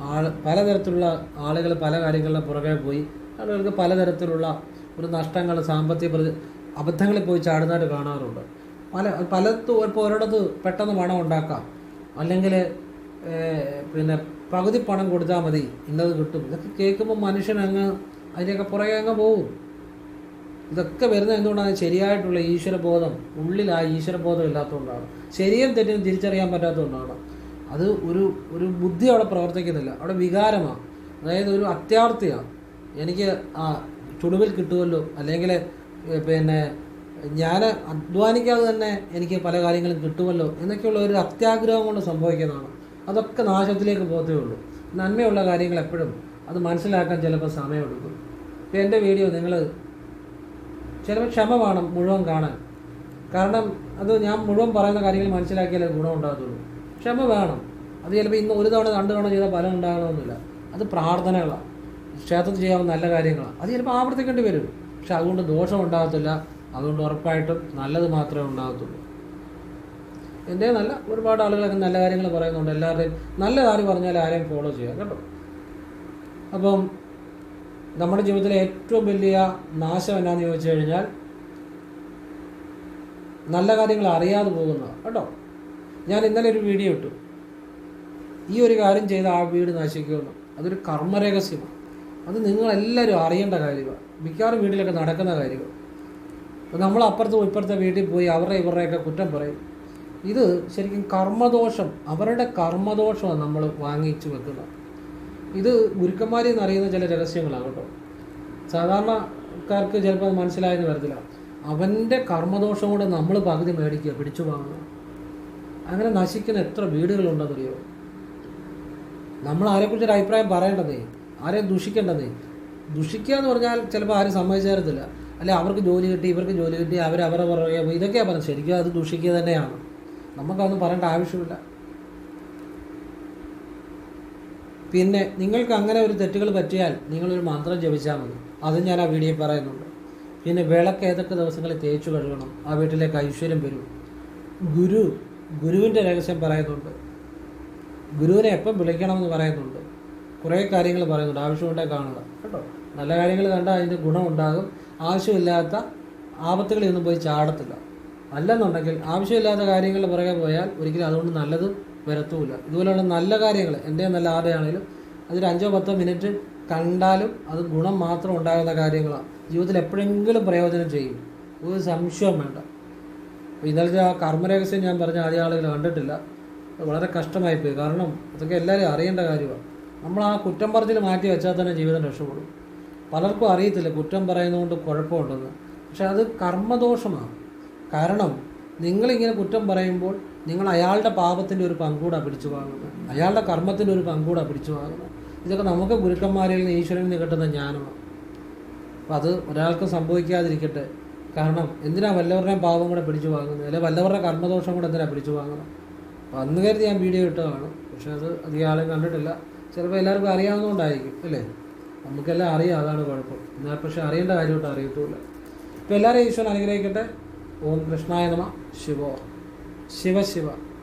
ആൾ പലതരത്തിലുള്ള ആളുകൾ പല കാര്യങ്ങളുടെ പുറകെ പോയി. ആളുകൾക്ക് പലതരത്തിലുള്ള ഒരു നഷ്ടങ്ങൾ സാമ്പത്തിക പ്രതി അബദ്ധങ്ങളിൽ പോയി ചാടുന്നതായിട്ട് കാണാറുണ്ട്. പല പലത്തും ഇപ്പോൾ ഒരിടത്ത് പെട്ടെന്ന് പണം ഉണ്ടാക്കാം. അല്ലെങ്കിൽ പിന്നെ പകുതി പണം കൊടുത്താൽ മതി ഇന്നത് കിട്ടും. ഇതൊക്കെ കേൾക്കുമ്പോൾ മനുഷ്യൻ അങ്ങ് അതിന്റെയൊക്കെ പുറകെ അങ്ങ് പോകും ഇതൊക്കെ വരുന്നത് എന്തുകൊണ്ടാണ് ശരിയായിട്ടുള്ള ഈശ്വരബോധം? ഉള്ളിൽ ആ ഈശ്വരബോധം ഇല്ലാത്തതുകൊണ്ടാണ്. ശരിയും തെറ്റും തിരിച്ചറിയാൻ പറ്റാത്തതുകൊണ്ടാണ്. അത് ഒരു ഒരു ബുദ്ധി അവിടെ പ്രവർത്തിക്കുന്നില്ല. അവിടെ വികാരമാണ് അതായത് ഒരു അത്യാർത്ഥിയാണ് എനിക്ക് ആ ചുടുവിൽ കിട്ടുമല്ലോ അല്ലെങ്കിൽ പിന്നെ ഞാൻ അധ്വാനിക്കാതെ തന്നെ എനിക്ക് പല കാര്യങ്ങളും കിട്ടുമല്ലോ എന്നൊക്കെയുള്ള ഒരു അത്യാഗ്രഹം കൊണ്ട് സംഭവിക്കുന്നതാണ്. അതൊക്കെ നാശത്തിലേക്ക് പോകത്തേ ഉള്ളൂ. നന്മയുള്ള കാര്യങ്ങൾ എപ്പോഴും അത് മനസ്സിലാക്കാൻ ചിലപ്പോൾ സമയമെടുക്കും. ഇപ്പം എന്റെ വീഡിയോ നിങ്ങൾ ചിലപ്പോൾ ക്ഷമ വേണം മുഴുവൻ കാണാൻ. കാരണം അത് ഞാൻ മുഴുവൻ പറയുന്ന കാര്യങ്ങൾ മനസ്സിലാക്കിയാലേ ഗുണം ഉണ്ടാകത്തുള്ളൂ. ക്ഷമ വേണം. അത് ചിലപ്പോൾ ഇന്ന് ഒരു തവണ രണ്ട് തവണ ചെയ്താൽ ഫലം ഉണ്ടാകണമെന്നില്ല. അത് പ്രാർത്ഥനകളാണ്. ക്ഷേത്രത്തിൽ ചെയ്യാവുന്ന നല്ല കാര്യങ്ങളാണ്. അത് ചിലപ്പോൾ ആവർത്തിക്കേണ്ടി വരും. പക്ഷെ അതുകൊണ്ട് ദോഷം ഉണ്ടാകത്തില്ല. അതുകൊണ്ട് ഉറപ്പായിട്ടും നല്ലത് മാത്രമേ ഉണ്ടാകത്തുള്ളൂ. എന്റെ നല്ല ഒരുപാട് ആളുകളൊക്കെ നല്ല കാര്യങ്ങൾ പറയുന്നുണ്ട്. എല്ലാവരുടെയും നല്ല കാര്യം പറഞ്ഞാൽ ആരെയും ഫോളോ ചെയ്യാം കേട്ടോ? അപ്പം നമ്മുടെ ജീവിതത്തിലെ ഏറ്റവും വലിയ നാശം എന്നാന്ന് ചോദിച്ചു കഴിഞ്ഞാൽ നല്ല കാര്യങ്ങൾ അറിയാതെ പോകുന്നതാണ് കേട്ടോ? ഞാൻ ഇന്നലെ ഒരു വീഡിയോ ഇട്ടു. ഈ ഒരു കാര്യം ചെയ്ത് ആ വീട് നശിക്കുമെന്ന്. അതൊരു കർമ്മരഹസ്യമാണ്. അത് നിങ്ങളെല്ലാവരും അറിയേണ്ട കാര്യമാണ്. മിക്കവാറും വീട്ടിലൊക്കെ നടക്കുന്ന കാര്യമാണ്. അപ്പോൾ നമ്മൾ അപ്പുറത്തും ഇപ്പുറത്തെ വീട്ടിൽ പോയി അവരുടെ ഇവരുടെയൊക്കെ കുറ്റം പറയും. ഇത് ശരിക്കും കർമ്മദോഷം അവരുടെ കർമ്മദോഷമാണ് നമ്മൾ വാങ്ങിച്ചു വെക്കുന്നത്. ഇത് ഗുരുക്കന്മാരിൽ നിന്ന് അറിയുന്ന ചില രഹസ്യങ്ങളാണ് കേട്ടോ. സാധാരണക്കാർക്ക് ചിലപ്പോൾ അത് മനസ്സിലായെന്ന് വരത്തില്ല. അവന്റെ കർമ്മദോഷം കൊണ്ട് നമ്മൾ പകുതി മേടിക്കുക പിടിച്ചു വാങ്ങുക. അങ്ങനെ നശിക്കുന്ന എത്ര വീടുകളുണ്ടെന്നറിയോ? നമ്മൾ ആരെക്കുറിച്ച് ഒരു അഭിപ്രായം പറയേണ്ടതേ? ആരെയും ദുഷിക്കേണ്ടതേ? ദുഷിക്കുക എന്ന് പറഞ്ഞാൽ ചിലപ്പോൾ ആരും സമ്മതിച്ചു തരത്തില്ല. അല്ലെ അവർക്ക് ജോലി കിട്ടി ഇവർക്ക് ജോലി കിട്ടി അവർ അവരെ പുറകെ പോയി. ഇതൊക്കെയാണ് പറഞ്ഞത്. ശരിക്കും അത് ദൂഷിക്കുക തന്നെയാണ്. നമുക്കതൊന്നും പറയേണ്ട ആവശ്യമില്ല. പിന്നെ നിങ്ങൾക്ക് അങ്ങനെ ഒരു തെറ്റുകൾ പറ്റിയാൽ നിങ്ങളൊരു മന്ത്രം ജപിച്ചാൽ മതി. അതും ഞാൻ ആ വീഡിയോ പറയുന്നുണ്ട്. പിന്നെ വിളക്ക് ഏതൊക്കെ ദിവസങ്ങളിൽ തേച്ചു കഴുകണം? ആ വീട്ടിലേക്ക് ഐശ്വര്യം വരും. ഗുരു ഗുരുവിന്റെ രഹസ്യം പറയുന്നുണ്ട്. ഗുരുവിനെ എപ്പം വിളിക്കണമെന്ന് പറയുന്നുണ്ട്. കുറേ കാര്യങ്ങൾ പറയുന്നുണ്ട്. ആവശ്യമുണ്ടെങ്കിൽ കാണുക. കേട്ടോ? നല്ല കാര്യങ്ങൾ കണ്ടാൽ അതിന്റെ ഗുണമുണ്ടാകും ആവശ്യമില്ലാത്ത ആപത്തുകളിൽ ഒന്നും പോയി ചാടത്തില്ല. അല്ലെന്നുണ്ടെങ്കിൽ ആവശ്യമില്ലാത്ത കാര്യങ്ങളുടെ പുറകെ പോയാൽ ഒരിക്കലും അതുകൊണ്ട് നല്ലത് വരത്തുമില്ല ഇതുപോലെയുള്ള നല്ല കാര്യങ്ങൾ എന്റെ നല്ല ആരുടെയാണെങ്കിലും അതൊരു അഞ്ചോ പത്തോ മിനിറ്റ് കണ്ടാലും അത് ഗുണം മാത്രം ഉണ്ടാകുന്ന കാര്യങ്ങളാണ്. ജീവിതത്തിൽ എപ്പോഴെങ്കിലും പ്രയോജനം ചെയ്യും. ഒരു സംശയം വേണ്ട. ഇന്നലെ ഇന്നലത്തെ ആ കർമ്മരഹസ്യം ഞാൻ പറഞ്ഞ ആദ്യ ആളുകൾ കണ്ടിട്ടില്ല. വളരെ കഷ്ടമായിപ്പോയി. കാരണം അതൊക്കെ എല്ലാവരും അറിയേണ്ട കാര്യമാണ്. നമ്മൾ ആ കുറ്റം പറച്ചിൽ മാറ്റി വെച്ചാൽ തന്നെ ജീവിതം രക്ഷപ്പെടും. പലർക്കും അറിയത്തില്ല കുറ്റം പറയുന്നതുകൊണ്ട് കുഴപ്പമുണ്ടെന്ന്. പക്ഷെ അത് കർമ്മദോഷമാണ്. കാരണം നിങ്ങളിങ്ങനെ കുറ്റം പറയുമ്പോൾ നിങ്ങൾ അയാളുടെ പാപത്തിന്റെ ഒരു പങ്കൂടാ പിടിച്ചു വാങ്ങുന്നത്. അയാളുടെ കർമ്മത്തിന്റെ ഒരു പങ്കൂടാ പിടിച്ചു വാങ്ങുന്നത്. ഇതൊക്കെ നമുക്ക് ഗുരുക്കന്മാരിൽ നിന്ന് ഈശ്വരനിൽ നിന്ന് കിട്ടുന്ന ജ്ഞാനമാണ്. അപ്പം അത് ഒരാൾക്കും സംഭവിക്കാതിരിക്കട്ടെ. കാരണം എന്തിനാണ് വല്ലവരുടെയും പാപം കൂടെ പിടിച്ചു വാങ്ങുന്നത്? അല്ലെങ്കിൽ വല്ലവരുടെ കർമ്മദോഷം കൂടെ എന്തിനാണ് പിടിച്ചു വാങ്ങുന്നത്? അപ്പം അന്ന് കരുതി ഞാൻ വീഡിയോ ഇട്ടതാണ്. പക്ഷെ അത് അധികം ആളും കണ്ടിട്ടില്ല. ചിലപ്പോൾ എല്ലാവർക്കും അറിയാവുന്നതുകൊണ്ടായിരിക്കും അല്ലേ? നമുക്കെല്ലാം അറിയാം അതാണ് കുഴപ്പം. എന്നാൽ പക്ഷെ അറിയേണ്ട കാര്യമായിട്ട് അറിയത്തുമില്ല. ഇപ്പോൾ എല്ലാവരെയും ഈശ്വരൻ അനുഗ്രഹിക്കട്ടെ. ഓം കൃഷ്ണായ നമ. ശിവോ. ശിവ ശിവ.